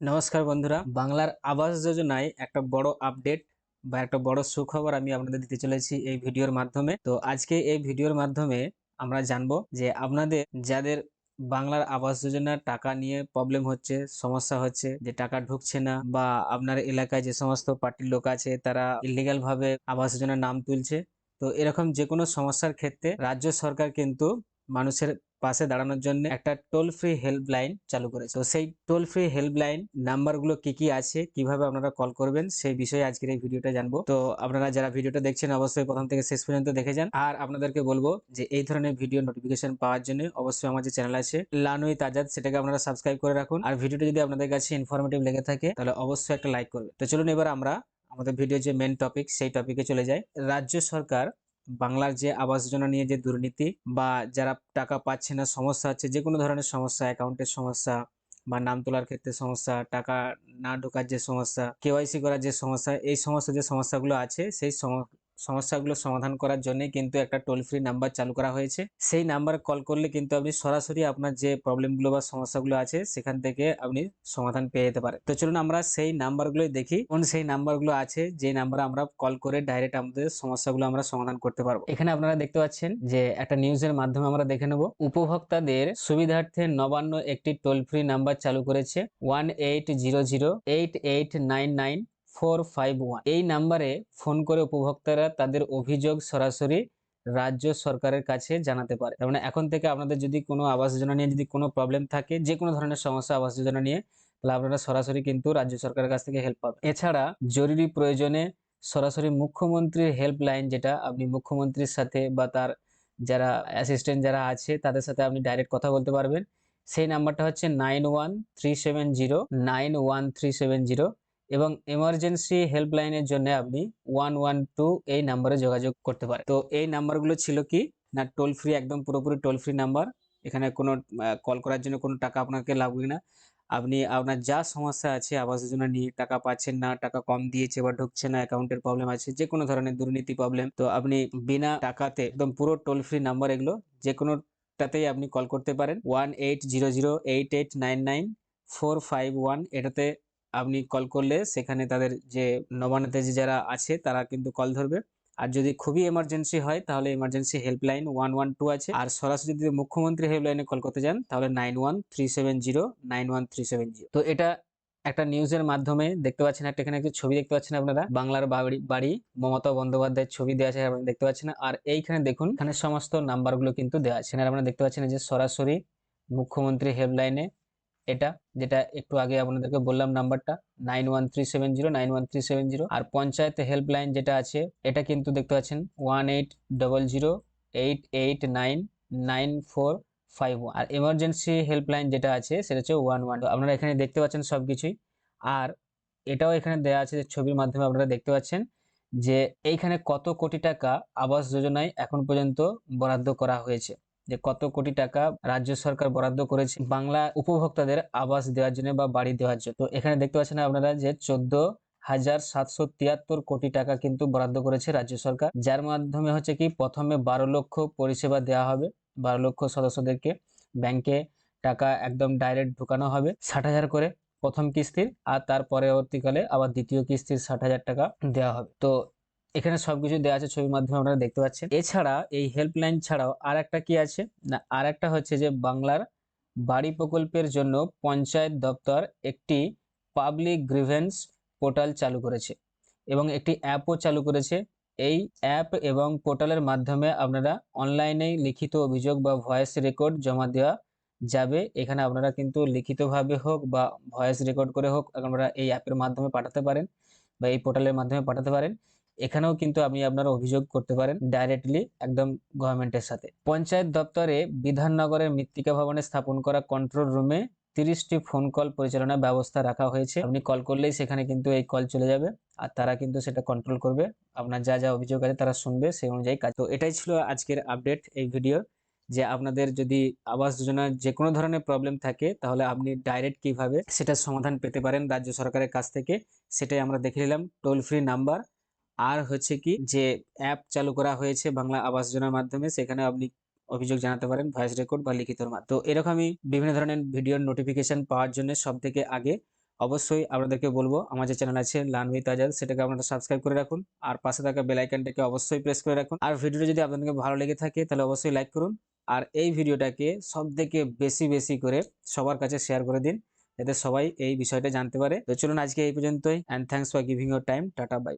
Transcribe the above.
নমস্কার বন্ধুরা, বাংলার আবাস যোজনায় একটা বড় আপডেট বা একটা বড় সুখবর আমি আপনাদের দিতে চলেছি এই ভিডিওর মাধ্যমে। তো আজকে এই ভিডিওর মাধ্যমে আমরা জানব যে আপনাদের, যাদের বাংলার আবাস যোজনার টাকা নিয়ে প্রবলেম হচ্ছে, সমস্যা হচ্ছে, যে টাকা ঢুকছে না বা আপনার এলাকায় যে সমস্ত পার্টির লোক আছে, তারা ইলিগাল ভাবে আবাস যোজনার নাম তুলছে, তো এরকম যে কোনো সমস্যার ক্ষেত্রে রাজ্য সরকার কিন্তু মানুষের পাশে দাঁড়ানোর জন্য একটা টোল ফ্রি হেল্পলাইন চালু করেছে। তো সেই টোল ফ্রি হেল্পলাইন নাম্বারগুলো কি কি আছে, কীভাবে আপনারা কল করবেন, সেই বিষয়ে আজকের এই ভিডিওটা জানব। তো আপনারা যারা ভিডিওটা দেখছেন, অবশ্যই প্রথম থেকে শেষ পর্যন্ত দেখে যান। আর আপনাদেরকে বলব যে এই ধরনের ভিডিও নোটিফিকেশন পাওয়ার জন্য অবশ্যই আমার যে চ্যানেল আছে লানুই তাজাদ সেটাকে আপনারা সাবস্ক্রাইব করে রাখুন। আর ভিডিওটা যদি আপনাদের কাছে ইনফরমেটিভ লেগে থাকে, তাহলে অবশ্যই একটা লাইক করবে তো চলুন এবার আমরা আমাদের ভিডিও যে মেন টপিক সেই টপিকে চলে যাই। রাজ্য সরকার বাংলার যে আবাস যোজনা নিয়ে যে দুর্নীতি বা যারা টাকা পাচ্ছে না, সমস্যা আছে যে কোনো ধরনের সমস্যা, অ্যাকাউন্টের সমস্যা বা নাম তোলার ক্ষেত্রে সমস্যা, টাকা না ঢোকার যে সমস্যা কেওয়াইসি করার যে সমস্যা, এই সমস্ত যে সমস্যাগুলো আছে, সেই সমস্যাগুলো সমাধান করার জন্য কিন্তু একটা টোল ফ্রি নাম্বার চালু করা হয়েছে। সেই নাম্বার কল করলে কিন্তু আপনি সরাসরি আপনার যে প্রবলেমগুলো বা সমস্যাগুলো আছে, সেখান থেকে আপনি সমাধান পেয়ে যেতে পারেন। তো চলুন আমরা সেই নাম্বারগুলোই দেখি। কোন সেই নাম্বারগুলো আছে, যে নাম্বারে আমরা কল করে ডাইরেক্ট আমাদের সমস্যাগুলো আমরা সমাধান করতে পারব। এখানে আপনারা দেখতে পাচ্ছেন যে একটা নিউজের মাধ্যমে আমরা দেখে নেব। উপভোক্তাদের সুবিধার্থে নবান্ন একটি টোল ফ্রি নাম্বার চালু করেছে। One eight zero zero eight eight nine nine four five one এই নাম্বারে ফোন করে উপভোক্তারা তাদের অভিযোগ সরাসরি রাজ্য সরকারের কাছে জানাতে পারে। তার মানে এখন থেকে আপনাদের যদি কোনো আবাস যোজনা নিয়ে যদি কোনো প্রবলেম থাকে, যে কোনো ধরনের সমস্যা আবাস যোজনা নিয়ে, তাহলে আপনারা সরাসরি কিন্তু রাজ্য সরকারের কাছ থেকে হেল্প পাবেন। এছাড়া জরুরি প্রয়োজনে সরাসরি মুখ্যমন্ত্রীর হেল্পলাইন যেটা আপনি মুখ্যমন্ত্রীর সাথে বা তার যারা অ্যাসিস্ট্যান্ট যারা আছে, তাদের সাথে আপনি ডাইরেক্ট কথা বলতে পারবেন। সেই নাম্বারটা হচ্ছে nine one three seven zero nine one three seven zero এবং এমার্জেন্সি হেল্পলাইনের জন্য আপনি ওয়ান ওয়ান টু এই নাম্বারে যোগাযোগ করতে পারেন। তো এই নাম্বারগুলো ছিল কি? না টোল ফ্রি একদম পুরোপুরি টোল ফ্রি নাম্বার এখানে কোনো কল করার জন্য কোনো টাকা আপনাকে লাগবে না। আপনি, আপনার যা সমস্যা আছে আবাস যোজনা নিয়ে টাকা পাচ্ছেন না, টাকা কম দিয়েছে বা ঢুকছে না অ্যাকাউন্টের প্রবলেম আছে যে কোনো ধরনের দুর্নীতি প্রবলেম তো আপনি বিনা টাকাতে একদম পুরো টোল ফ্রি নাম্বার এগুলো যে কোনোটাতেই আপনি কল করতে পারেন। One eight zero zero eight eight nine nine four five one এটাতে আপনি কল করলে সেখানে তাদের যে নবান্নতে যে যারা আছে, তারা কিন্তু কল ধরবে। আর যদি খুবই এমার্জেন্সি হয়, তাহলে emergency helpline one one two আছে। আর সরাসরি যদি মুখ্যমন্ত্রী হেল্পলাইনে কল করতে যান, তাহলে nine one three seven zero nine one three seven zero তো এটা একটা নিউজের মাধ্যমে দেখতে পাচ্ছেন, একটা এখানে একটা ছবি দেখতে পাচ্ছেন আপনারা। বাংলার বাড়ি বাড়ি, মমতা বন্দ্যোপাধ্যায়ের ছবি দেওয়া আছে, আপনারা দেখতে পাচ্ছেন। আর এইখানে দেখুন, এখানে সমস্ত নাম্বারগুলো কিন্তু দেওয়া আছে। আপনারা দেখতে পাচ্ছেন যে সরাসরি মুখ্যমন্ত্রী হেল্পলাইনে এটা, যেটা একটু আগে আপনাদেরকে বললাম নাম্বারটা nine one three seven zero nine one three seven zero আর পঞ্চায়েত হেল্পলাইন যেটা আছে, এটা কিন্তু দেখতে পাচ্ছেন one eight double zero eight eight nine nine four five আর এমার্জেন্সি হেল্পলাইন যেটা আছে, সেটা হচ্ছে ওয়ান ওয়ান আপনারা এখানে দেখতে পাচ্ছেন সব কিছুই আর এটাও এখানে দেওয়া আছে যে ছবির মাধ্যমে আপনারা দেখতে পাচ্ছেন যে এইখানে কত কোটি টাকা আবাস যোজনায় এখন পর্যন্ত বরাদ্দ করা হয়েছে। যে কত কোটি টাকা রাজ্য সরকার বরাদ্দ করেছে বাংলা উপভোক্তাদের আবাস দেওয়ার জন্য বা বাড়ি দেওয়ার জন্য। তো এখানে দেখতে পাচ্ছেন আপনারা যে চোদ্দ হাজার সাতশো তিয়াত্তর কোটি টাকা কিন্তু বরাদ্দ করেছে রাজ্য সরকার, যার মাধ্যমে হচ্ছে কি প্রথমে বারো লক্ষ পরিষেবা দেওয়া হবে। বারো লক্ষ সদস্যদেরকে ব্যাংকে টাকা একদম ডাইরেক্ট ঢুকানো হবে ষাট হাজার করে প্রথম কিস্তির, আর তার পরবর্তীকালে আবার দ্বিতীয় কিস্তির ষাট হাজার টাকা দেওয়া হবে। তো এখানে সবকিছু দেওয়া আছে ছবির মাধ্যমে আপনারা দেখতে পাচ্ছেন। এছাড়া এই হেল্পলাইন ছাড়াও আর একটা কি আছে? না আর একটা হচ্ছে যে বাংলার বাড়ি প্রকল্পের জন্য পঞ্চায়েত দপ্তর একটি পাবলিক গ্রিভেন্স পোর্টাল চালু করেছে এবং একটি অ্যাপও চালু করেছে। এই অ্যাপ এবং পোর্টালের মাধ্যমে আপনারা অনলাইনে লিখিত অভিযোগ বা ভয়েস রেকর্ড জমা দেওয়া যাবে। এখানে আপনারা কিন্তু লিখিতভাবে হোক বা ভয়েস রেকর্ড করে হোক আপনারা এই অ্যাপের মাধ্যমে পাঠাতে পারেন বা এই পোর্টালের মাধ্যমে পাঠাতে পারেন। এখানেও কিন্তু আপনি আপনার অভিযোগ করতে পারেন ডাইরেক্টলি একদম গভর্নমেন্টের সাথে। পঞ্চায়েত দপ্তরে বিধাননগরের মৃত্তিকা ভবনে স্থাপন করা কন্ট্রোল রুমে তিরিশটি ফোন কল পরিচালনার ব্যবস্থা রাখা হয়েছে। আপনি কল করলেই সেখানে কিন্তু এই কল চলে যাবে আর তারা কিন্তু সেটা কন্ট্রোল করবে। আপনার যা যা অভিযোগ আছে তারা শুনবে সেই অনুযায়ী কাজ। তো এটাই ছিল আজকের আপডেট এই ভিডিও যে আপনাদের যদি আবাস যোজনার যে কোনো ধরনের প্রবলেম থাকে তাহলে আপনি ডাইরেক্ট কীভাবে সেটার সমাধান পেতে পারেন রাজ্য সরকারের কাছ থেকে, সেটাই আমরা দেখে নিলাম। টোল ফ্রি নাম্বার আর হচ্ছে কি যে অ্যাপ চালু করা হয়েছে বাংলা আবাস যোজনার মাধ্যমে, সেখানে আপনি অভিযোগ জানাতে পারেন ভয়েস রেকর্ড বা লিখিতর মাধ্যমে। তো এরকমই বিভিন্ন ধরনের ভিডিওর নোটিফিকেশন পাওয়ার জন্য সব থেকে আগে অবশ্যই আপনাদেরকে বলব, আমার যে চ্যানেল আছে লার্ন উইথ আজাদ সেটাকে আপনারা সাবস্ক্রাইব করে রাখুন আর পাশে থাকা বেল আইকনটাকে অবশ্যই প্রেস করে রাখুন। আর ভিডিওটা যদি আপনাদেরকে ভালো লেগে থাকে, তাহলে অবশ্যই লাইক করুন আর এই ভিডিওটাকে সব থেকে বেশি বেশি করে সবার কাছে শেয়ার করে দিন, যাতে সবাই এই বিষয়টা জানতে পারে। তো চলুন আজকে এই পর্যন্তই and thanks for giving your time tata bye